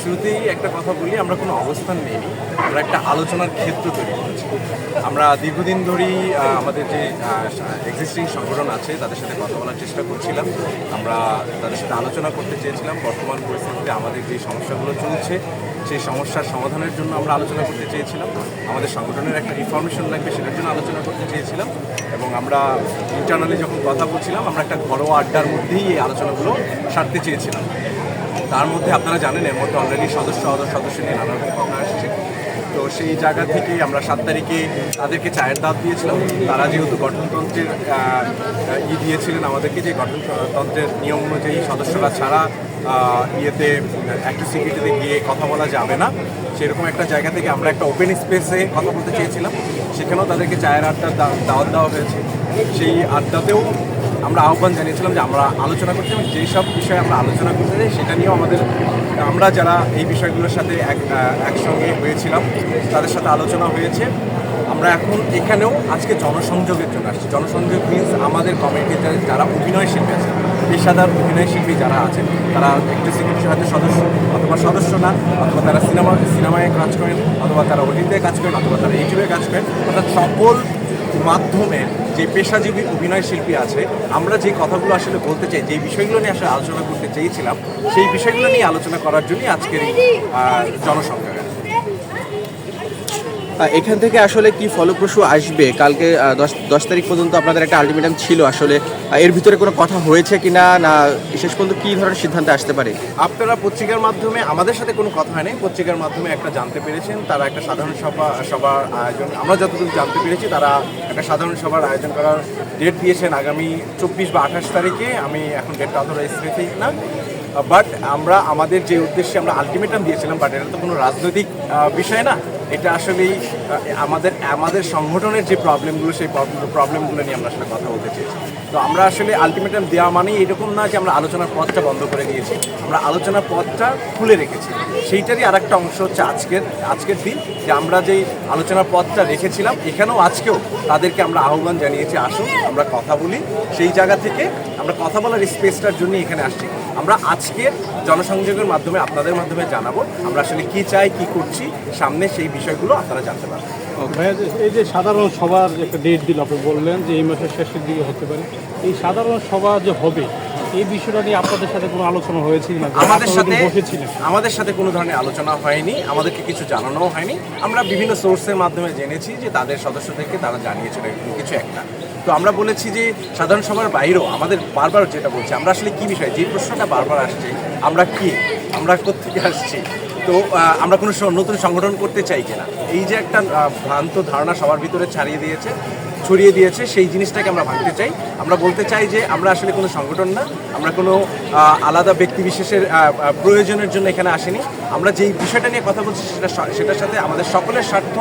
শুরুতেই একটা কথা বলি, আমরা কোনো অবস্থান নেইনি আমরা একটা আলোচনার ক্ষেত্র তৈরি করেছি। আমরা দীর্ঘদিন ধরেই আমাদের যে এক্সিস্টিং সংগঠন আছে, তাদের সাথে কথা বলার চেষ্টা করছিলাম। আমরা তাদের সাথে আলোচনা করতে চেয়েছিলাম। বর্তমান পরিস্থিতিতে আমাদের যে সমস্যাগুলো চলছে, সেই সমস্যার সমাধানের জন্য আমরা আলোচনা করতে চেয়েছিলাম। আমাদের সংগঠনের একটা ইনফরমেশন লাগবে, সেটার জন্য আলোচনা করতে চেয়েছিলাম। এবং আমরা ইন্টারনালি যখন কথা বলছিলাম, আমরা একটা ঘরোয়া আড্ডার মধ্যেই এই আলোচনাগুলো সারতে চেয়েছিলাম। তার মধ্যে আপনারা জানেন, এর মধ্যে অলরেডি সদস্য সদস্য নিয়ে নানা রকম কথা আসছে। তো সেই জায়গা থেকে আমরা সাত তারিখে তাদেরকে চায়ের দাঁত দিয়েছিলাম। তারা যেহেতু গঠনতন্ত্রের ই দিয়েছিলেন আমাদেরকে যে গঠনতন্ত্রের নিয়ম অনুযায়ী সদস্যরা ছাড়া ইয়েতে একটা সিকিউরিটিতে গিয়ে কথা বলা যাবে না। সেরকম একটা জায়গা থেকে আমরা একটা ওপেন স্পেসে কথা বলতে চেয়েছিলাম। সেখানেও তাদেরকে চায়ের আড্ডার দাওয়াত দেওয়া হয়েছে। সেই আড্ডাতেও আমরা আহ্বান জানিয়েছিলাম যে আমরা আলোচনা করছি এবং যেই সব বিষয়ে আমরা আলোচনা করতে চাই সেটা নিয়েও আমাদের, আমরা যারা এই বিষয়গুলোর সাথে এক একসঙ্গে হয়েছিলাম, তাদের সাথে আলোচনা হয়েছে। আমরা এখন এখানেও আজকে জনসংযোগের জন্য আসছি। জনসংযোগ মিনস আমাদের কমিটিতে যারা অভিনয় শিল্পী আছে, পেশাদার অভিনয় শিল্পী যারা আছেন, তারা একটু সিকিউরিটির সাথে সদস্য, অথবা সদস্য না, অথবা তারা সিনেমা, সিনেমায় কাজ করেন, অথবা তারা ওটিতে কাজ করেন, অথবা তারা ইউটিউবে কাজ করেন, অর্থাৎ সকল মাধ্যমে যে পেশাজীবী অভিনয় শিল্পী আছে, আমরা যে কথাগুলো আসলে বলতে চাই, যে বিষয়গুলো নিয়ে আসলে আলোচনা করতে চেয়েছিলাম, সেই বিষয়গুলো নিয়ে আলোচনা করার জন্যই আজকের এই জনসংখ্যা। এখান থেকে আসলে কি ফলপ্রসূ আসবে? কালকে দশ দশ তারিখ পর্যন্ত আপনাদের একটা আলটিমেটাম ছিল আসলে। এর ভিতরে কোনো কথা হয়েছে কি না না শেষ পর্যন্ত কী ধরনের সিদ্ধান্তে আসতে পারে? আপনারা পত্রিকার মাধ্যমে, আমাদের সাথে কোনো কথা হয়নি। পত্রিকার মাধ্যমে একটা জানতে পেরেছেন। তারা একটা সাধারণ সভা, সভার আয়োজন, আমরা যতদূর জানতে পেরেছি, তারা একটা সাধারণ সভার আয়োজন করার ডেট দিয়েছেন আগামী চব্বিশ বা আঠাশ তারিখে। আমি এখন ডেটটা অতটা স্পেসিফিক না। বাট আমরা, আমাদের যে উদ্দেশ্যে আমরা আলটিমেটাম দিয়েছিলাম বাট এটা তো কোনো রাজনৈতিক বিষয় না। এটা আসলেই আমাদের আমাদের সংগঠনের যে প্রবলেমগুলো, সেই প্রবলেমগুলো নিয়ে আমরা আসলে কথা বলতে চেয়েছি। তো আমরা আসলে আলটিমেটাম দেওয়া মানেই এরকম না যে আমরা আলোচনার পথটা বন্ধ করে দিয়েছি। আমরা আলোচনার পথটা খুলে রেখেছি। সেইটারই আরেকটা অংশ হচ্ছে আজকের আজকের দিন যে আমরা যেই আলোচনার পথটা রেখেছিলাম, এখানেও আজকেও তাদেরকে আমরা আহ্বান জানিয়েছি, আসুন আমরা কথা বলি। সেই জায়গা থেকে আমরা কথা বলার স্পেসটার জন্য এখানে আসছি। আমরা আজকের জনসংযোগের মাধ্যমে আপনাদের মাধ্যমে জানাব আমরা আসলে কি চাই, কি করছি, সামনে সেই বিষয়গুলো আপনারা জানতে পারবেন। এই যে সাধারণ সভার একটা ডেট দিল, আপনি বললেন যে এই মাসের শেষের দিকে হতে পারে, এই সাধারণ সভা যে হবে এই বিষয়টা নিয়ে আপনাদের সাথে কোনো আলোচনা হয়েছে না? আমাদের সাথে বসেছিলেন। আমাদের সাথে কোনো ধরনের আলোচনা হয়নি আমাদেরকে কিছু জানানোও হয়নি। আমরা বিভিন্ন সোর্সের মাধ্যমে জেনেছি যে তাদের সদস্য থেকে তারা জানিয়েছিল কিছু একটা। তো আমরা বলেছি যে সাধারণ সভার বাইরেও আমাদের বারবার যেটা বলছি আমরা আসলে কি বিষয় যে প্রশ্নটা বারবার আসছে আমরা কি আমরা কোথেকে আসছি? তো আমরা কোনো নতুন সংগঠন করতে চাই কিনা? এই যে একটা ভ্রান্ত ধারণা সবার ভিতরে ছাড়িয়ে দিয়েছে। ছড়িয়ে দিয়েছে, সেই জিনিসটাকে আমরা ভাঙতে চাই। আমরা বলতে চাই যে আমরা আসলে কোনো সংগঠন না, আমরা কোনো আলাদা ব্যক্তি বিশেষের প্রয়োজনের জন্য এখানে আসিনি। আমরা যেই বিষয়টা নিয়ে কথা বলছি সেটা সেটার সাথে আমাদের সকলের স্বার্থ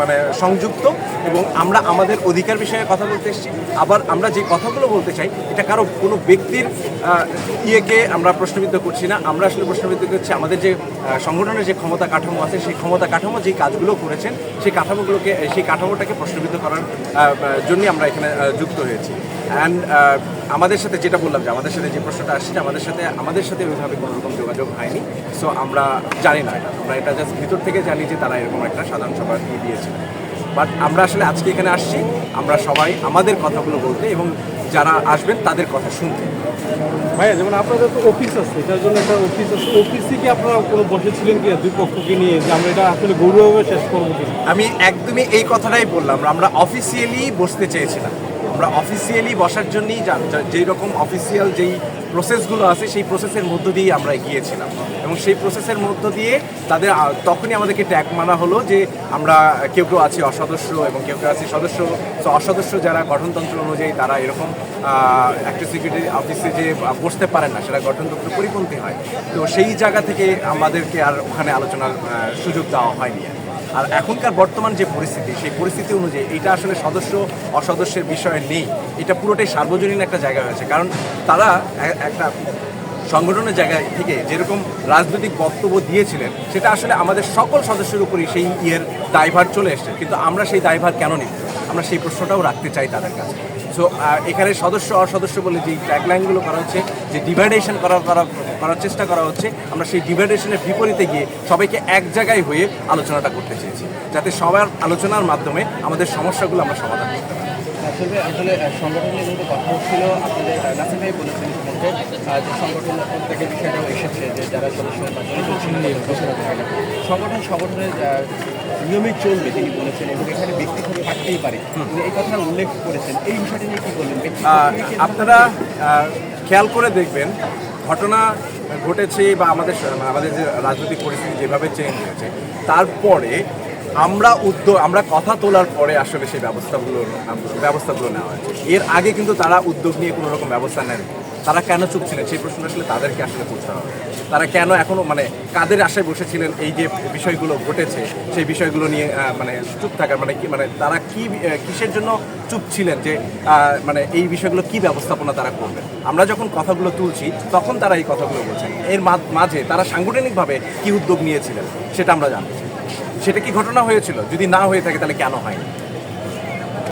মানে সংযুক্ত এবং আমরা আমাদের অধিকার বিষয়ে কথা বলতে এসেছি। আবার আমরা যে কথাগুলো বলতে চাই, এটা কারও কোনো ব্যক্তির ইয়েকে আমরা প্রশ্নবিদ্ধ করছি না। আমরা আসলে প্রশ্নবিদ্ধ করছি আমাদের যে সংগঠনের যে ক্ষমতা কাঠামো আছে, সেই ক্ষমতা কাঠামো যেই কাজগুলো করেছেন, সেই কাঠামোগুলোকে, সেই কাঠামোটাকে প্রশ্নবিদ্ধ করার জন্যই আমরা এখানে যুক্ত হয়েছি। অ্যান্ড আমাদের সাথে যেটা বললাম যে আমাদের সাথে যে প্রশ্নটা আসছে, আমাদের সাথে আমাদের সাথে ওইভাবে কোনো রকম যোগাযোগ হয়নি। সো আমরা জানি না এটা। আমরা এটা জাস্ট ভিতর থেকে জানি যে তারা এরকম একটা সাধারণ সভা দিয়ে দিয়েছে। বাট আমরা আসলে আজকে এখানে আসছি। আমরা সবাই আমাদের কথাগুলো বলতে এবং যারা আসবেন তাদের কথা শুনতে। ভাইয়া যেমন আপনাদের তো অফিস আছে এটার জন্য একটা অফিস আছে। অফিসে কি আপনারা কোনো বসেছিলেন কি দুই পক্ষকে নিয়ে যে আমরা এটা আসলে গৌরবভাবে শেষ করব আমি একদমই এই কথাটাই বললাম আমরা অফিসিয়ালি বসতে চেয়েছিলাম। আমরা অফিসিয়ালি বসার জন্যই যেই রকম অফিসিয়াল যেই প্রসেসগুলো আছে, সেই প্রসেসের মধ্য দিয়েই আমরা গিয়েছিলাম এবং সেই প্রসেসের মধ্য দিয়ে তাদের তখনই আমাদেরকে ট্যাগ মানা হলো যে আমরা কেউ কেউ আছি অসদস্য এবং কেউ কেউ আছি সদস্য। তো অসদস্য যারা গঠনতন্ত্র অনুযায়ী তারা এরকম একটা সিকিউরিটি অফিসে যে বসতে পারেন না, সেটা গঠনতন্ত্র পরিপন্থী হয়। তো সেই জায়গা থেকে আমাদেরকে আর ওখানে আলোচনার সুযোগ দেওয়া হয়নি আর এখনকার বর্তমান যে পরিস্থিতি, সেই পরিস্থিতি অনুযায়ী এটা আসলে সদস্য অসদস্যের বিষয় নেই। এটা পুরোটাই সার্বজনীন একটা জায়গা হয়েছে কারণ তারা একটা সংগঠনের জায়গা থেকে যেরকম রাজনৈতিক বক্তব্য দিয়েছিলেন, সেটা আসলে আমাদের সকল সদস্যের উপরই সেই ইয়ের দায়ভার চলে এসছে। কিন্তু আমরা সেই দায়ভার কেন নিব? আমরা সেই প্রশ্নটাও রাখতে চাই তাদের কাছে। সো এখানে সদস্য অসদস্য বলে যে ট্যাগলাইনগুলো করা হচ্ছে, যে ডিভাইডেশন করা করার চেষ্টা করা হচ্ছে। আমরা সেই ডিভাইডেশনের বিপরীতে গিয়ে সবাইকে এক জায়গায় হয়ে আলোচনাটা করতে চেয়েছি। যাতে সবার আলোচনার মাধ্যমে আমাদের সমস্যাগুলো আমরা সমাধান করতে পারি। আসলে আসলে সংগঠনের কিন্তু কথা হচ্ছিল আপনাদের ভাই বলেছেন ইতিমধ্যে যে সংগঠন থেকে বিষয়টাও এসেছে যে যারা সদস্য সংগঠন সংগঠনের নিয়মিত চলবে তিনি বলেছেন এবং এখানে ব্যক্তিগত থাকতেই পারে। এই কথা উল্লেখ করেছেন। এই বিষয়টা নিয়ে কি বলবেন? আপনারা খেয়াল করে দেখবেন ঘটনা ঘটেছে বা আমাদের আমাদের যে রাজনৈতিক পরিস্থিতি যেভাবে চেঞ্জ হয়েছে, তারপরে আমরা উদ্যোগ আমরা কথা তোলার পরে আসলে সেই ব্যবস্থাগুলো ব্যবস্থাগুলো নেওয়া হয়েছে। এর আগে কিন্তু তারা উদ্যোগ নিয়ে কোনো রকম ব্যবস্থা নেন তারা কেন চুপ ছিলেন? সেই প্রশ্ন আসলে তাদেরকে আসলে করতে হবে। তারা কেন এখনও মানে কাদের আশায় বসেছিলেন এই যে বিষয়গুলো ঘটেছে, সেই বিষয়গুলো নিয়ে মানে চুপ থাকার মানে কি মানে তারা কি কিসের জন্য চুপ ছিলেন যে মানে এই বিষয়গুলো কি ব্যবস্থাপনা তারা করবেন? আমরা যখন কথাগুলো তুলছি, তখন তারা এই কথাগুলো বলছেন। এর মাঝে তারা সাংগঠনিকভাবে কি উদ্যোগ নিয়েছিলেন, সেটা আমরা চাই। সেটা কি ঘটনা হয়েছিল? যদি না হয়ে থাকে, তাহলে কেন হয়নি?